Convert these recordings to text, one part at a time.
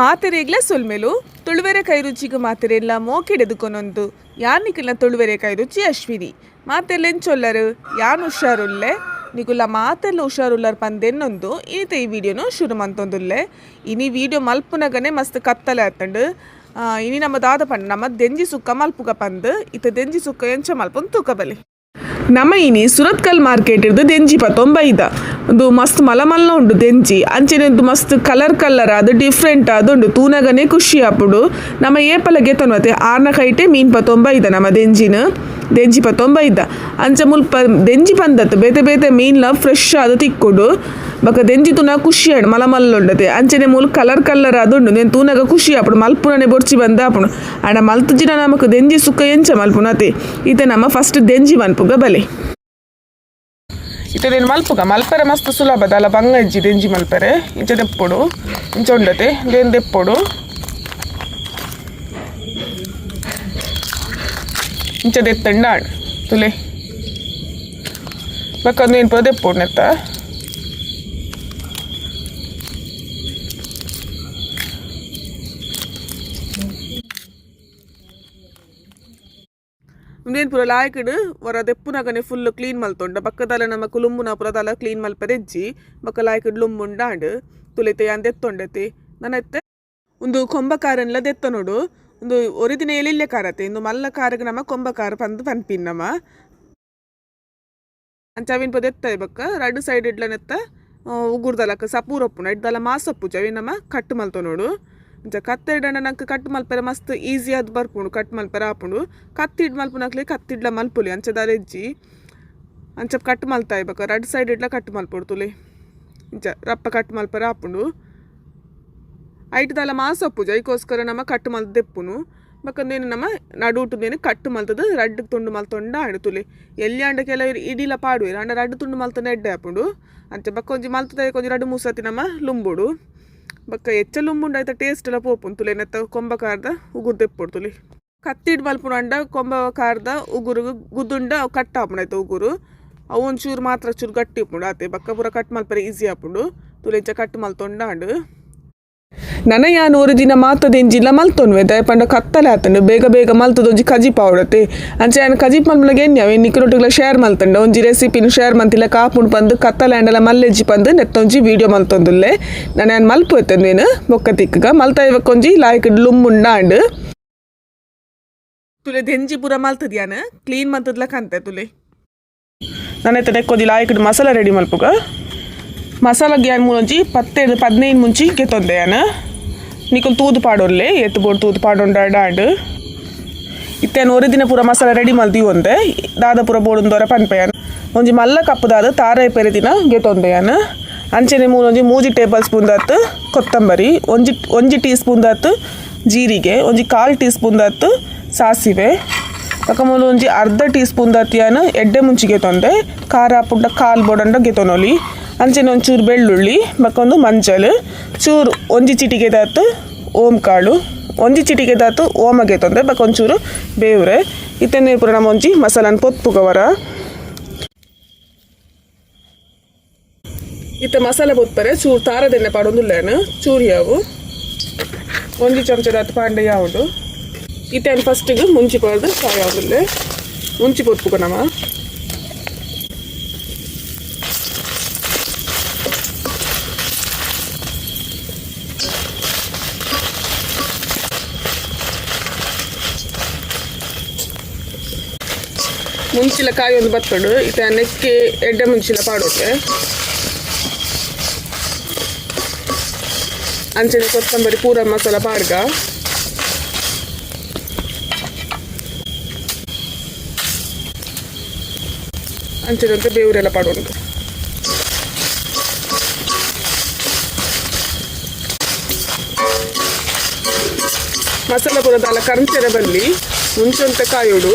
ಮಾತೆರೆಗ್ಲ ಸೊಲ್ಮೆಲು, ತುಳುವೆರೆ ಕೈ ರುಚಿಗೆ ಮಾತೆರೆಲ್ಲ ಮೋಕೆಡೆದುಕೊನೊಂದು ಯಾನಿಕ್ಲ ತುಳುವೆರೆ ಕೈ ರುಚಿ ಅಶ್ವಿನಿ ಮಾತೆಲ್ಲೆಂಚೊಲ್ಲರು ಯಾನ್ ಹುಷಾರುಲ್ಲೆ? ನಿಗುಲ ಮಾತೆಲ್ಲ ಹುಷಾರುಲ್ಲರ್ ಪಂದೆನ್ನೊಂದು ಇನಿತ ಈ ವಿಡಿಯೋನು ಶುರು ಮಂತೊಂದುಲ್ಲೆ. ಇನಿ ವಿಡಿಯೋ ಮಲ್ಪುನಗನೆ ಮಸ್ತ್ ಕತ್ತಲೆ ಆತಂಡು. ಇನಿ ನಮ್ಮ ದಾದ ಪಂಡ ನಮ್ಮ ದೆಂಜಿ ಸುಕ್ಕ ಮಲ್ಪುಗ ಪಂದು ಇತ್ತ ದೆಂಜಿ ಸುಕ್ಕ ಎಂಚ ಮಲ್ಪೊಂದು ತೂಕಬಲಿ ನಮ್ಮ ಇನಿ ಸುರತ್ಕಲ್ ಮಾರ್ಕೆಟ್ ಇರ್ದು ದೆಂಜಿ ಪತ್ತೊಂಬೈದ. ಒಂದು ಮಸ್ತ್ ಮಲಮಲ್ಲ ಉಂಡು ದೆಂಜಿ. ಅಂಚೆನೆ ಮಸ್ತ್ ಕಲರ್ ಕಲರ್ ಅದು ಡಿಫ್ರೆಂಟ್ ಅದುಂಡು ತೂನಗನೆ ಖುಷಿ ಆಪುಡು ನಮ್ಮ ಏಪಲ ಗೆತನ್ವತೆ ಆರ್ನ ಕೈಟೆ ಮೀನ್ ಪತ್ತೊಂಬೈದ ನಮ್ಮ ದೆಂಜಿನ. ದೆಂಜಿ ಪತ್ತೊಂಬೈದ ಅಂಚ ಮುಲ್ಪ ದೆಂಜಿ ಪಂದತ್ತು. ಬೇತೆ ಬೇತೆ ಮೀನ್ಲ ಫ್ರೆಶ್ ಆದ ತಿಕ್ಕೊಡು. ಬಕ ದೆಂಜಿ ತೂನ ಖುಷಿ ಆಡು, ಮಲ ಮಲ್ಲೊಡ್ಡತೆ ಅಂಚನೆ ಮೂಲು ಕಲರ್ ಕಲರ್ ಅದುಂಡು ನೀನು ತೂನಗ ಖುಷಿ ಆಪಡು, ಮಲ್ಪುನನೆ ಬೊರ್ಚಿ ಬಂದ ಆಪುಣು ಆಂಡ ಮಲ್ತು ಜಿನ ನಮಕ್ ದೆಂಜಿ ಸುಕ್ಕ ಎಂಚ ಮಲ್ಪುನತೆ. ಇತೆ ನಮ್ಮ ಫಸ್ಟ್ ದೆಂಜಿ ಮನ್ಪುಗ ಬಲೆ. ಇತದೇನು ಮಲ್ಪುಗ. ಮಲ್ಪರೆ ಮಸ್ತ್ ಸುಲಭದ ಅಲ್ಲ ಬಂಗಜ್ಜಿ ದೆಂಜಿ ಮಲ್ಪರೆ. ಇಂಚ ದೆಪ್ಪೊಡು. ಇಂಚ ಉಂಡತೆ. ದೇನ್ ದೆಪ್ಪೊಡು. ಇಂಚ ದೆತ್ತಂಡ ಆಡು. ತುಲೆ. ಬೇಕಂದು ಏನು ಪದ ದೆಪ್ಪೊಡು ನೆತ್ತ ಉಂದೇನು ಪೂರ ಲಾಯ್ಕಡ್ ವರ ದೆಪ್ಪುನಗನೆ ಫುಲ್ ಕ್ಲೀನ್ ಮಲ್ತೊಂಡ ಬಕ್ಕದಲ್ಲ ನಮ್ಮ ಕುಲುಂಬುನ ಪುರದಲ್ಲ ಕ್ಲೀನ್ ಮಲ್ಪರೆಜ್ಜಿ ಬಕ್ಕ ಲಾಯ್ಕಡ್ ಲುಂಬುಂಡಾಂಡ್ ತುಲಿತೆ ಯಾನ್ ದೆತ್ತೊಂಡತೆ. ನನ್ನ ಎತ್ತೆ. ಒಂದು ಕೊಂಬಕಾರನ್ಲ ದೆತ್ತ ನೋಡು. ಒಂದು ಒರಿದಿನ ಎಲಿಲ್ಲೆ ಕಾರತೆ ಇಂದು ಮಲ್ಲ ಕಾರಗ ನಮ್ಮ ಕೊಂಬಕಾರ ಪಂದ್ ಪನ್ಪಿನ್ ನಮ್ಮ. ಅಂಚಾವಿನ ಪದ ಎತ್ತ ಬಕ್ಕ ರಡ್ಡು ಸೈಡ್ ಇಡ್ಲ ನೆತ್ತ ಉಗುರ್ದಲಕ್ಕ ಸಪೂರಪ್ಪುನ ಇಡ್ದಲ್ಲ ಮಾಸಪ್ಪು ಚವಿ ನಮ್ಮ ಕಟ್ ಮಲ್ತ ನೋಡು ಅಂಚ ಕತ್ತ ಇಡಂಡ ನಂಗೆ ಕಟ್ ಮಲ್ಪೆರ ಮಸ್ತ್ ಈಸಿ ಆದ್ ಬರ್ಪುಂಡು ಕಟ್ ಮಲ್ಪೆರ ಆಪುಂಡು ಕತ್ತಿಡ್ ಮಲ್ಪುನಕ್ಲೆ ಕತ್ತಿಡ್ಲ ಮಲ್ಪುಲಿ ಅಂಚ ಎಜ್ಜಿ ಅಂಚ ಕಟ್ ಮಲ್ತಾ ಇಬೇಕ ರಡ್ ಸೈಡ್ ಇಡ್ಲ ಕಟ್ ಮಲ್ಪಡ್ತುಲಿ ಇಂಚ ರಪ್ಪ ಕಟ್ ಮಲ್ಪರ ಆಪುಂಡು ಐಟ್ದಲ್ಲ ಮಾಸಪ್ಪು ಜೈಕೋಸ್ಕರ ನಮ್ಮ ಕಟ್ಟು ಮಲ್ತ ದೆಪ್ಪುನು. ಬಕ್ಕಂದೇನು ನಮ್ಮ ನಡುಟುದೇನು ಕಟ್ಟು ಮಲ್ತದ, ರಡ್ಡು ತುಂಡು ಮಲ್ತೊಂಡ ಆಡು ತುಲಿ ಎಲ್ಲಿ ಅಂಡ ಕೆಲವರು ಇಡಿಲ ಪಾಡುವೆರು ಅಂಡ ರಡ್ಡು ತುಂಡು ಮಲ್ತನ ಎಡ್ಡೆ ಆಪುಂಡು. ಅಂಚೆ ಬಕ್ಕ ಒಂಜಿ ಮಲ್ತದ ಕೊಂಜಿ ರಡ್ಡು ಮೂಸತಿ ನಮ್ಮ ಲುಂಬುಡು. ಬಕ್ಕ ಎಚ್ಚ ಲುಂಬುಂಡು ಆಯ್ತಾ ಟೇಸ್ಟ್ ಎಲ್ಲ ಪೋಪುನ್ ತುಲೆ ನೆತ್ತ ಕೊಂಬ ಉಗುರು ತೆಪ್ಪುಡು ತುಲಿ. ಕತ್ತಿಡ್ ಮಲ್ಪುಡು ಅಂಡ, ಕೊಂಬ ಕಾರದ ಉಗುರು ಗುದ್ದುಂಡ ಅವು ಕಟ್ ಆಪುಂಡು ಆಯ್ತು ಉಗುರು. ಅವು ಒಂಚೂರು ಮಾತ್ರ ಚೂರು ಗಟ್ಟಿ ಉಪ್ಪುಂಡು ಆತೆ. ಬಕ್ಕ ಪೂರ ಕಟ್ ಮಲ್ಪರೆ ಈಸಿ ಆಪುಂಡು. ತುಲೆಂಚ ಕಟ್ ಮಲ್ತೊಂಡ ಆಂಡು. ನನ ಯಾನ್ ಒಂದು ದಿನ ಮಾತದೆಂಜಿಲ್ಲ ಮಲ್ತೊನ್ವೆದ ಪಂಡ ಕತ್ತಲೆ ಆತಂಡು. ಬೇಗ ಬೇಗ ಮಲ್ತದೊಂಜಿ ಕಜಿಪ್ ಆವಡತೆ ಅಂಚೆ ಆನ್ ಕಜಿಪ್ ಮಲ್ಮಲಗೆ ಎನ್ಯಾವ. ನಿಕ್ಕನೊಟ್ಟಿಗೆಲ್ಲ ಶೇರ್ ಮಲ್ತಂಡ. ಒಂಜಿ ರೆಸಿಪಿನ ಶೇರ್ ಮಂತಿಲ್ಲ. ಕಾಪುಂಡು ಬಂದು ಕತ್ತಲೆ ಮಲ್ಲೆಜಿ ಮಲ್ಲೆಜ್ಜಿ ಪಂದು, ನೆತ್ತೊಂಜಿ ವಿಡಿಯೋ ಮಲ್ತೊಂದುಲ್ಲೆ. ನಾನು ಯಾನ್ ಮಲ್ಪ ಎತ್ತನ್ವೇನು ಬೊಕ್ಕ ತಿಕ್ಕಗ. ಮಲ್ತ ಇವಕ್ಕೊಂಜಿ ಲಾಯ್ಕ್ ಲುಮ್ಮುಂಡ ಆಂಡು. ತುಲೆ ದೆಂಜಿ ಪೂರ ಮಲ್ತದ್ಯಾನ ಕ್ಲೀನ್ ಮಲ್ತದ್ಲಕ್ಕ ಅಂತೆ ತುಲೆ. ನಾನು ಎತ್ತ ನೆಕ್ಕೊಂಜಿ ಲಾಯ್ಕ್ ಮಸಾಲ ರೆಡಿ ಮಲ್ಪುಗ. ಮಸಾಲ ಗ್ಯಾನ್ ಮುಂಚಿ ಪತ್ತೆಡು ಪದಿನೈದು ಮುಂಚಿ ಕೆತ್ತೊಂದೆ ಯಾನ ನಿಕಲ್ ತೂದು ಪಾಡೋರ್ಲೆ, ಎತ್ತು ಬೋಡು ತೂದು ಪಾಡೊಂಡ ಡಾಡ್. ಇತ್ತೇನು ಒರೆ ದಿನ ಪೂರ ಮಸಾಲ ರೆಡಿ ಮಲ್ತಿ ಒಂದೆ. ದಾದ ಪೂರ ಬೋಡೊಂದೊರ ಪನ್ಪೆಯನ ಒಂಜಿ ಮಲ್ಲ ಕಪ್ಪು ದಾದ ತಾರಾಯಿ ಪೆರೆ ದಿನ ಗೆತ್ತೊಂದೆ ಯಾನ ಅಂಚೆನೆ ಮೂಜಿ ಟೇಬಲ್ ಸ್ಪೂನ್ ದಾತ್ ಕೊತ್ತಂಬರಿ, ಒಂಜಿ ಒಂಜಿ ಟೀ ಸ್ಪೂನ್ ದಾತ್ ಜೀರಿಗೆ, ಒಂಜಿ ಕಾಲು ಟೀ ಸ್ಪೂನ್ ದಾತ್ ಸಾಸಿವೆ. ಬೊಕ ಒಂಜಿ ಅರ್ಧ ಟೀ ಸ್ಪೂನ್ ದತ್ತಿಯನ್ನು ಎಡ್ಡೆ ಮುಂಚಿಗೆ ತೊಂದೆ. ಖಾರ ಪುಡ್ಡ ಕಾಲು ಬೋಡಂಡ ಗೆತೊನೊಲಿ ಅಂಚೆನೆ ಒಂಚೂರು ಬೆಳ್ಳುಳ್ಳಿ ಮಕ್ಕೊಂದು ಮಂಜಲ್, ಚೂರು ಒಂಜಿ ಚಿಟಿಕೆ ದಾತು ಓಂ ಕಾಳು ಒಂಜಿ ಚಿಟಿಕೆ ದಾತು ಓಮಗೆ ತೊಂದರೆ ಬಕ್ಕೊಂಚೂರು ಬೇವ್ರೆ. ಇತ್ತನ್ನೇ ಪೂರ ನಮ್ಮ ಒಂಜಿ ಮಸಾಲನ್ ಪೊತ್ತುಗವರ ಇತ್ತ ಮಸಾಲ ಬೊತ್ಪರೆ ಚೂರು ತಾರದೆಣ್ಣೆ ಪಾಡೊಂದುಲ್ಲೇನು ಚೂರು ಯಾವು. ಒಂಜಿ ಚಮಚ ದಾತು ಪಾಂಡೆ ಯಾವುದು. ಇತ್ತೇನು ಫಸ್ಟಿಗೆ ಮುಂಚಿ ಪಡೆದು ಕಾಯಿ ಆಗುಲ್ಲೆ ಮುಂಚಿ ಪೊತ್ಪುಗ ನಮ್ಮ ಮುಂಚಿಲ ಕಾಯಿ ಒಂದು ಬತ್ತಡು ಇತ ನೆಕ್ಕೆ ಎಡ್ಡೆ ಮುಂಚಿಲ ಪಾಡೋಕೆ ಅಂಚನೆ ಕೊತ್ತಂಬರಿ ಪೂರ ಮಸಾಲ ಪಾಡ್ಗ ಅಂಚಿನಂತೆ ಬೇವರೆಲ್ಲ ಪಾಡೋದು ಮಸಾಲ ಪುರದಲ್ಲ ಕರಂಚರ ಬಲ್ಲಿ ಮುಂಚೆಂತ ಕಾಯೋಡು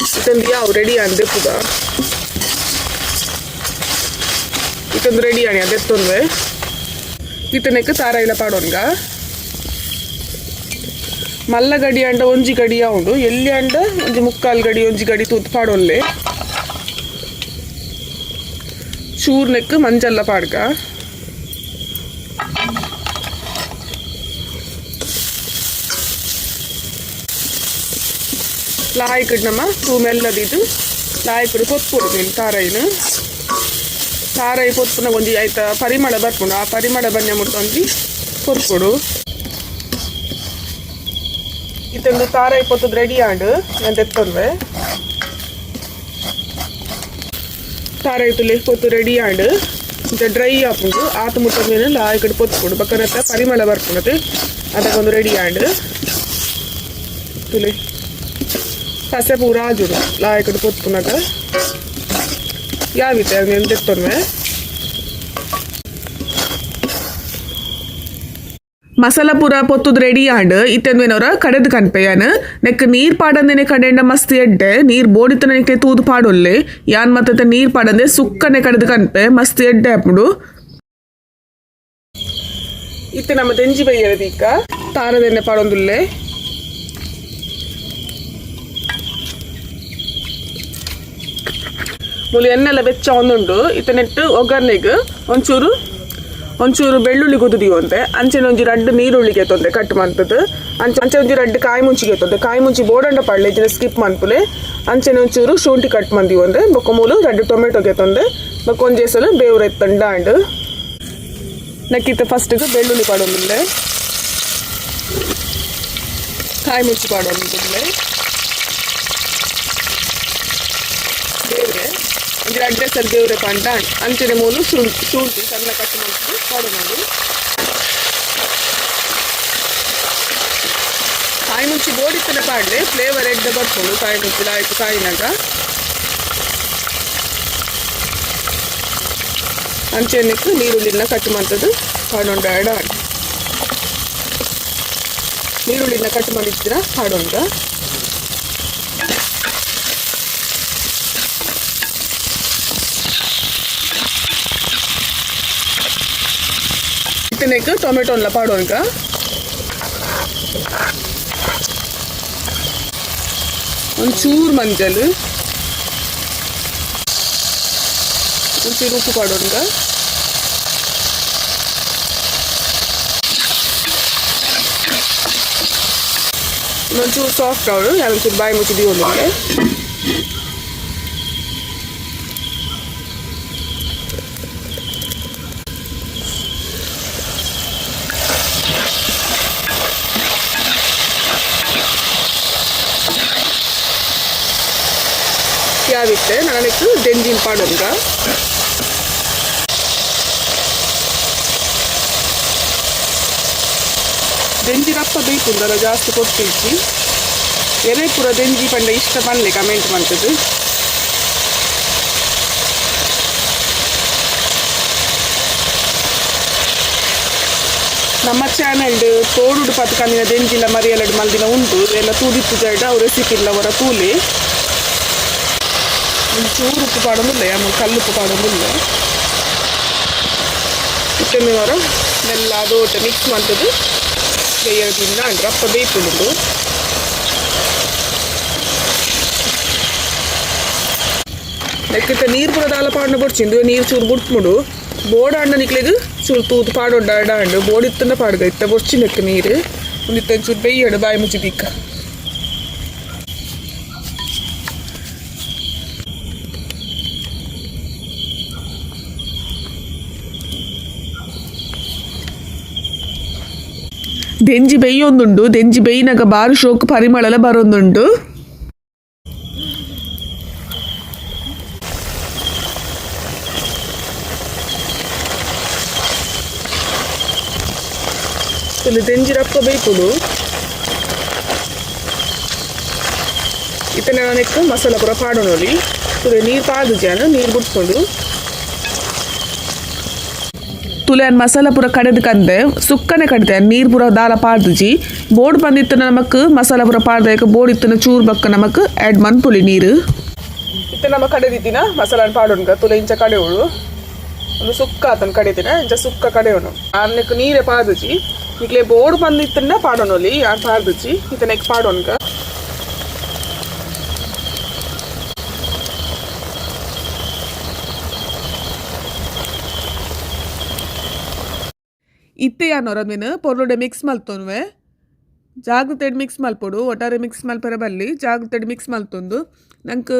ಯಾವ ರೆಡಿ ಅಂದೆ ಪುಗ ಇದೊಂದು ರೆಡಿ ಅಣಿ ಅದೆತ್ತೊಂದು ಇತನೆಕ್ ತಾರ ಇಲ್ಲ ಪಾಡೋನ್ಗ ಮಲ್ಲ ಗಡಿ ಅಂಡ ಒಂಜಿ ಗಡಿ ಉಂಡು ಎಲ್ಲಿ ಅಂಡ? ಒಂಜಿ ಮುಕ್ಕಾಲ್ ಗಡಿ, ಒಂಜಿ ಗಡಿ ತೂತ್ ಪಾಡೊಲ್ಲೆ ಚೂರ್ನೆಕ್ ಮಂಜಲ್ಲ ಪಾಡ್ಗ. ಲಾಯ್ಕಡ್ ನಮ್ಮ ತೂ ಮೆಲ್ಲದಿದ್ದು ಲಾಯ್ಕಡ್ ಪೊತ್ಪುಡು ನೀನು ತಾರೈನು ತಾರೈ ಪೊತ್ಪುನ ಒಂಜಿ ಆಯ್ತ ಪರಿಮಳ ಬರ್ಪುಂಡು ಆ ಪರಿಮಳ ಬನ್ಯ ಮುಟ್ಕೊಂಡಿ ಪೊತ್ಪುಡು ಇತ್ತೊಂದು ತಾರೈ ಪೊತ್ತದ ರೆಡಿ ಆಂಡು ನಾನು ತೆತ್ತೊಂದೆ ತಾರೈ ತುಲೆ ಪೊತ್ತು ರೆಡಿ ಆಂಡು ಇಂಚ ಡ್ರೈ ಆಪುಂಡು ಆತ ಮುಟ್ಟ ಮೇಲೆ ಲಾಯ್ಕಡ್ ಪೊತ್ಪುಡು ಬಕ್ಕನತ್ತ ಪರಿಮಳ ಬರ್ಪುನದು ಅದಕ್ಕೊಂದು ರೆಡಿ ಆಂಡು ತುಲೆ ಕಸೆ ಪೂರ ಆಜುಡು ಲಾಯ್ಕಡ್ ಪೊತ್ಪುನಗ ಯಾವಿತ್ತೆ ಅದು నేను తెత్తొన్మే ಮಸಾಲ ಪೂರ ಪೊತ್ತುದು ರೆಡಿ ಆಂಡ್ ಇತ್ತೆಂದ್ವೇನವ್ರ ಕಡೆದು ಕನ್ಪೆಯನ್ ನೆಕ್ ನೀರ್ ಪಾಡಂದೇನೆ ಕಡೆಂಡ ಮಸ್ತ್ ಎಡ್ಡೆ ನೀರ್ ಬೋಡಿತನ ನೆಕ್ಕೆ ತೂದು ಪಾಡೊಲ್ಲೆ ಯಾನ್ ಮತ್ತೆ ನೀರ್ ಪಾಡಂದೆ ಸುಕ್ಕನೆ ಕಡೆದು ಕನ್ಪೆ ಮಸ್ತ್ ಎಡ್ಡೆ ಅಪ್ಪುಡು ಇತ್ತೆ ನಮ್ಮ ತೆಂಜಿ ಬೈಯದೀಕ ತಾರದೆಣ್ಣೆ ಪಾಡೊಂದುಲ್ಲೆ ಮುಲಿ ಎಣ್ಣೆಲ್ಲ ಬೆಚ್ಚ ಒಂದುಂಡು ಇತ್ತ ನೆಟ್ಟು ಒಗ್ಗರ್ನೆಗ್ ಒಂಚೂರು ಒಂಚೂರು ಬೆಳ್ಳುಳ್ಳಿ ಕುದಿಯುವಂತೆ ಅಂಚೆನ ಒಂಜಿ ರಡ್ಡು ನೀರುಳ್ಳಿ ತೊಂದೆ ಕಟ್ ಮಾಡ್ತದೆ. ಅಂಚೆ ಅಂಚೆ ಒಂಜಿ ರಡ್ಡು ಕಾಯಿ ಮುಂಚಿಗೆ ತೊಂದೆ ಕಾಯಿ ಮುಂಚಿ ಬೋಡಂಡ ಪಡ್ಲೆ ಇದನ್ನ ಸ್ಕಿಪ್ ಮಾಡ್ಪುಲೆ. ಅಂಚೆನ ಒಂಚೂರು ಶುಂಠಿ ಕಟ್ ಮಂದಿವಂದೆ ಬೊಕ್ಕ ಮೂಲು ರಡ್ಡು ಟೊಮೆಟೊಗೆ ತೊಂದೆ ಬೊಕ್ಕ ಒಂದು ಸಲ ಬೇವ್ರ ಎತ್ತಂಡ ಅಂಡ್ ನಕ್ಕಿತ್ತ ಫಸ್ಟ್ಗೆ ಬೆಳ್ಳುಳ್ಳಿ ಪಾಡೊಂದಿಲ್ಲೆ ಕಾಯಿ ಮುಂಚಿ ಪಾಡೊಂದಿಲ್ಲೆ ದೇವ್ರೆ ಒಂದು ಅಡ್ಡೆ ಸರ್ ದೇವ್ರೆ ಪಂಡ ಅಂಚನೆ ಮೂಲು ಶುಂಠಿ ಶುಂಠಿ ಸಣ್ಣ ಕಟ್ ಮಾಡ್ಕೊಂಡು ಪಾಡು ಮಾಡಿ ಕಾಯಿ ಮುಂಚಿ ಬೋಡಿತ್ತನೆ ಪಾಡ್ಲೆ ಫ್ಲೇವರ್ ಎಡ್ಡೆ ಬರ್ಕೊಂಡು ಕಾಯಿ ಮುಂಚಿ ಆಯ್ತು ಕಾಯಿನಾಗ ಅಂಚೆನಕ್ಕೆ ನೀರುಳ್ಳಿನ ಕಟ್ ಮಾಡ್ತದ್ದು ಪಾಡೊಂಡ ಎಡ ನೀರುಳ್ಳಿನ ಕಟ್ ಮಾಡಿದ್ದೀರ ಪಾಡೊಂಡ ಇತ್ತನೆಕ್ ಟೊಮೆಟೊನ್ಲ ಪಾಡೋನ್ಕ ಒಂಚೂರು ಮಂಜಲ್ ಒಂಚೂರು ಉಪ್ಪು ಪಾಡೋನ್ಕ ಒಂಚೂರು ಸಾಫ್ಟ್ ಅವಳು ಒಂಚೂರು ಬಾಯಿ ಮುಚ್ಚಿ ದಿವೊಂದಿಗೆ ಯಾವಿತ್ತೆ ನನಗೆ ದೆಂಜಿನ ಪಾಡೋನ್ಗ ದೆಂಜಿ ರಪ್ಪ ಬೇಯ್ಪುಂದಲ್ಲ ಜಾಸ್ತಿ ಕೊಟ್ಟಿಜ್ಜಿ ಎನೆ ಪೂರ ದೆಂಜಿ ಪಂಡ ಇಷ್ಟ ಪನ್ಲೆ ಕಮೆಂಟ್ ಮಾಡ್ತದೆ. ನಮ್ಮ ಚಾನೆಲ್ ತೋಡುಡು ಪತ್ಕಂದಿನ ದೆಂಜಿಲ ಮರಿಯಲಡ್ ಮಲ್ದಿನ ಉಂಟು. ಎಲ್ಲ ತೂದಿತ್ತು ಜಡ ಅವು ರೆಸಿಪಿ ಇಲ್ಲ, ಅವರ ತೂಲಿ ಒಂಚೂರು ಉಪ್ಪು ಪಾಡೋದಿಲ್ಲ ಆಮೇಲೆ ಕಲ್ಲುಪ್ಪು ಪಾಡೋದಿಲ್ಲ ಇಟ್ಟೊಮ್ಮೆ ಅವರ ಮೆಲ್ಲ ಅದೋಟ ಮಿಕ್ಸ್ ಮಾಡ್ತದ್ದು ಬೇಯೋದ್ರಿಂದ ರಪ್ಪ ಬೇಯ್ಪುಂಡು ಲೆಕ್ಕಕ್ಕೆ ನೀರು ಪೂರ ದಾಲ ಪಾಂಡ ಬೊಡ್ಚಿಂದು ನೀರು ಚೂರು ಬುಟ್ಮುಡು ಬೋಡ ಅಂಡ ನಿಕ್ಲೆಗ್ ಚೂರು ತೂತು ಪಾಡೊಡ್ಡ ಅಡ ಅಂಡು ಬೋಡ್ ಇತ್ತಂಡ ಪಾಡ್ಗ ಇತ್ತ ಬೊಡ್ಚಿ ಲೆಕ್ಕ ನೀರು ಒಂದಿತ್ತ ಚೂರು ಬೇಯ್ಯಡು ಬಾಯಿ ಮುಚ್ಚಿ ದೆಂಜಿ ಬೇಯೊಂದುಂಡು ದೆಂಜಿ ಬೇಯಿನಾಗ ಬಾರಿ ಶೋಕ್ ಪರಿಮಳಲ ಬರೊಂದುಂಡು ಇಲ್ಲಿ ದೆಂಜಿ ರಪ್ಪ ಬೇಯ್ಪುಡು ಇತನ ನೆಕ್ಕು ಮಸಾಲ ಪೂರ ಪಾಡೋನೊಲಿ ತುಲೆ ನೀರು ಪಾದು ಜಾನ ನೀರು ಬಿಟ್ಕೊಂಡು ತುಲೆನ್ ಮಸಾಲ ಪೂರ ಕಡೆದು ಕಂದೆ, ಸುಕ್ಕನೆ ಕಡಿತೆ ನೀರು ಪೂರ ದಾಲ ಪಾಡ್ದುಜಿ. ಬೋರ್ಡ್ ಬಂದಿತ್ತು ನಮಕ್, ಮಸಾಲ ಪೂರ ಪಾಡ್ದಾಯಕ ಬೋರ್ಡ್ ಇತ್ತನ ಚೂರ್ ಬಕ್ಕ ನಮಕ್ ಆ್ಯಡ್ ಮನ್ಪುಲಿ ನೀರು. ಇತ್ತ ನಮ್ಮ ಕಡೆದಿತ್ತಿನ ಮಸಾಲ ಪಾಡೋನ್ಗ ತುಲೆ ಇಂಚ ಕಡೆವಳು ಒಂದು ಸುಕ್ಕ ಆತನ ಕಡೆದಿನ ಇಂಚ ಸುಕ್ಕ ಕಡೆವನು ಅನ್ನಕ್ಕೆ ನೀರೇ ಪಾದುಜಿ ಈಗಲೇ ಬೋರ್ಡ್ ಬಂದಿತ್ತನ್ನ ಪಾಡೋನೊಲಿ ಯಾರು ಪಾಡ್ದುಜಿ. ಇತ್ತ ಪಾಡೋನ್ಗ. ಇತ್ತೆ ಅನ್ನೋರ ಮೀನು ಪೊರ್ಲುಡೆ ಮಿಕ್ಸ್ ಮಲ್ತೊನ್ವೆ. ಜಾಗ್ರತೆ ಮಿಕ್ಸ್ ಮಲ್ಪೊಡು, ಒಟ್ಟಾರೆ ಮಿಕ್ಸ್ ಮಲ್ಪರೆ ಬಲ್ಲಿ ಜಾಗ್ರತೆ ಮಿಕ್ಸ್ ಮಲ್ತೊಂದು. ನಂಗೆ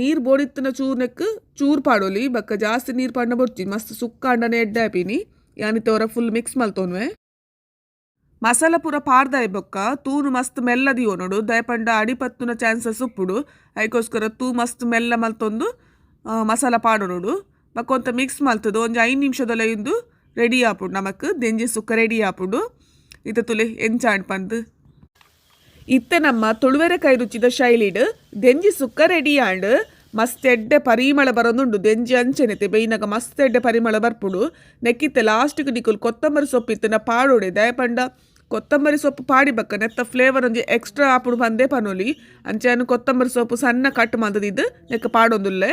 ನೀರು ಬೋಡಿತ್ತಿನ ಚೂರ್ನಕ್ ಚೂರು ಪಾಡೋಲಿ, ಬಕ್ಕ ಜಾಸ್ತಿ ನೀರು ಪಾಡ್ನ ಬೊಡ್ತಿ, ಮಸ್ತ್ ಸುಕ್ಕ ಅಂಡನೆ ಎಡ್ಡೆ ಆಪಿನಿ ಯಾನಿತ್ತವರ ಫುಲ್ ಮಿಕ್ಸ್ ಮಲ್ತೊನ್ವೆ. ಮಸಾಲ ಪೂರ ಪಾಡ್ದಾಯ್ ಬೊಕ್ಕ, ತೂನು ಮಸ್ತ್ ಮೆಲ್ಲದಿ ನೋಡು, ದಯಪಂಡ ಅಡಿಪತ್ತುನ ಚಾನ್ಸಸ್ ಉಪ್ಪುಡು. ಅದಕ್ಕೋಸ್ಕರ ತೂ ಮಸ್ತ್ ಮೆಲ್ಲ ಮಲ್ತೊಂದು ಮಸಾಲ ಪಾಡು ನೋಡು. ಬಕ್ಕೊಂತ ಮಿಕ್ಸ್ ಮಲ್ತದು ಒಂಜಿ ಐದು ನಿಮಿಷದಲ್ಲ ಇಂದು ರೆಡಿ ಆಪುಡು ನಮಕ್ ದೆಂಜಿ ಸುಕ್ಕ ರೆಡಿ ಆಪುಡು ಇತ್ತ ತುಲೆ ಎಂಚಾಣ್ ಪಂದ್ ಇತ್ತೆ ನಮ್ಮ ತುಳುವೆರೆ ಕೈ ರುಚಿದ ಶೈಲಿಡ್ ದೆಂಜಿ ಸುಕ್ಕ ರೆಡಿ ಆಂಡ್ ಮಸ್ತ್ ಎಡ್ಡೆ ಪರಿಮಳ ಬರೋದುಂಡು ದೆಂಜಿ ಅಂಚೆನೆತೆ ಬೈನಾಗ ಮಸ್ತ್ ಎಡ್ಡೆ ಪರಿಮಳ ಬರ್ಪುಡು ನೆಕ್ಕಿತ್ತೆ ಲಾಸ್ಟ್ಗೆ ನಿಕುಲ್ ಕೊತ್ತಂಬರಿ ಸೊಪ್ಪು ಇತ್ತನ ಪಾಡೋಡೆ ದಯಪಂಡ ಕೊತ್ತಂಬರಿ ಸೊಪ್ಪು ಪಾಡಿ ನೆತ್ತ ಫ್ಲೇವರ್ ಒಂಜಿ ಎಕ್ಸ್ಟ್ರಾ ಆಪುಡು ಬಂದೇ ಪನೊಲಿ ಅಂಚೆನು ಕೊತ್ತಂಬರಿ ಸೊಪ್ಪು ಸಣ್ಣ ಕಟ್ ಮಂದದಿದ್ದು ನೆಕ್ಕ ಪಾಡೊಂದುಲ್ಲೆ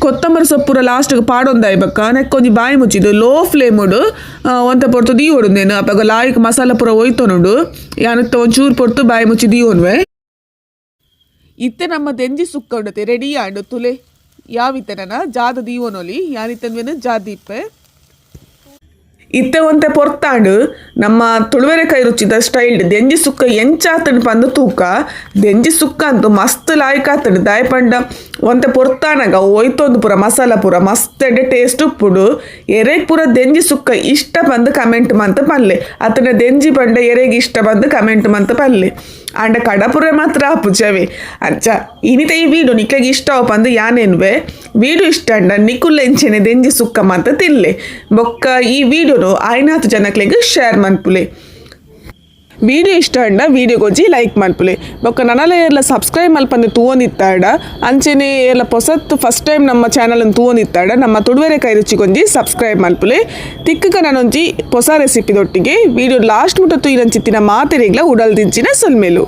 ಕೊತ್ತಂಬರಿ ಸೊಪ್ಪುರ ಲಾಸ್ಟ್ಗೆ ಪಾಡೊಂದಾಯ್ ಬಕ್ಕ ನೆಕ್ಕೊಂಜಿ ಬಾಯಿ ಮುಚ್ಚಿದು ಲೋ ಫ್ಲೇಮುಡು ಒಂತ ಪೊರ್ತು ದೀ ಒಡುಂದೇನು ಅಪ್ಪಾಗ ಲಾಯ್ಕ್ ಮಸಾಲ ಪೂರ ಒಯ್ತೊನುಂಡು ಯಾನತ್ತ ಒಂಚೂರು ಪೊರ್ತು ಬಾಯಿ ಮುಚ್ಚಿ ದೀ ಒನ್ವೆ ಇತ್ತೆ ನಮ್ಮ ದೆಂಜಿ ಸುಕ್ಕ ಉಂಡತೆ ರೆಡಿ ಆಂಡು ತುಲೆ ಯಾವಿತ್ತನ ಜಾದ ದೀವನೊಲಿ ಯಾನಿತ್ತನ್ವೇನು ಜಾದೀಪ್ಪೆ ಇತ್ತೆ ಒಂತೆ ಪೊರ್ತಾಂಡು. ನಮ್ಮ ತುಳುವೆರೆ ಕೈ ರುಚಿದ ಸ್ಟೈಲ್ ದೆಂಜಿ ಸುಕ್ಕ ಎಂಚಾತನ್ ಪಂದು ತೂಕ. ದೆಂಜಿ ಸುಕ್ಕ ಅಂತೂ ಮಸ್ತ್ ಲಾಯ್ಕ್ ದಾಯ್ ದಾಯಪಂಡ. ಒಂತೆ ಪೊರ್ತಾನಾಗ ಒಯ್ತೊಂದು ಪೂರ ಮಸಾಲ ಪೂರ ಮಸ್ತ್ ಎಡ್ಡೆ ಟೇಸ್ಟ್ ಉಪ್ಪುಡು. ಎರೆಗ್ ಪೂರ ದೆಂಜಿ ಸುಕ್ಕ ಇಷ್ಟ ಬಂದು ಕಮೆಂಟ್ ಮಂತ ಪಲ್ಲೆ. ಅತನ ದೆಂಜಿ ಪಂಡ ಎರೆಗ್ ಇಷ್ಟ ಬಂದು ಕಮೆಂಟ್ ಮಂತ ಪಲ್ಲೆ. ಆಂಡ ಕಡಪುರ ಮಾತ್ರ ಪುಜವೆ. ಅಜ್ಜ ಇನಿತ ಈ ವೀಡು ನಿಕ್ಕಗೆ ಇಷ್ಟ ಪಂದು ಯಾನೆನ್ವೆ ವೀಡು ಇಷ್ಟ ಅಂಡ, ನಿಕುಲ್ ಎಂಚೆನೆ ದೆಂಜಿ ಸುಕ್ಕ ಮಾತ್ರ ತಿನ್ಲೆ. ಬೊಕ್ಕ ಈ ವೀಡಿಯೋನು ಆಯ್ನಾತು ಜನಕ್ಲೆಗ್ ಶೇರ್ ಮನ್ಪುಲೆ ವಿಡಿಯೋ ಇಷ್ಟ ಅಂಡ, ವಿಡಿಯೋ ಗೊಜ್ಜಿ ಲೈಕ್ ಮಲ್ಪುಲೆ ಬೊಕ್ಕ ನನಲ ಎಲ್ಲ ಸಬ್ಸ್ಕ್ರೈಬ್ ಮಲ್ಪಂದು ತೂವೊಂದಿತ್ತಾಡ ಅಂಚೆನೆ ಎಲ್ಲ ಪೊಸತ್ ಫಸ್ಟ್ ಟೈಮ್ ನಮ್ಮ ಚಾನಲ್ ತೂವೊಂದಿತ್ತಾಡ ನಮ್ಮ ತುಡುವೆರೆ ಕೈ ರುಚಿ ಗೊಂಜಿ ಸಬ್ಸ್ಕ್ರೈಬ್ ಮಲ್ಪುಲೆ. ತಿಕ್ಕಕ ನಾನೊಂಜಿ ಹೊಸ ರೆಸಿಪಿದೊಟ್ಟಿಗೆ ವಿಡಿಯೋ ಲಾಸ್ಟ್ ಮುಟ್ಟ ತೂಯಿನ ಚಿತ್ತಿನ ಮಾತೆರೆಗ್ಲ ಉಡಲ್ ದಿಂಚಿನ ಸೊಲ್ಮೇಲು.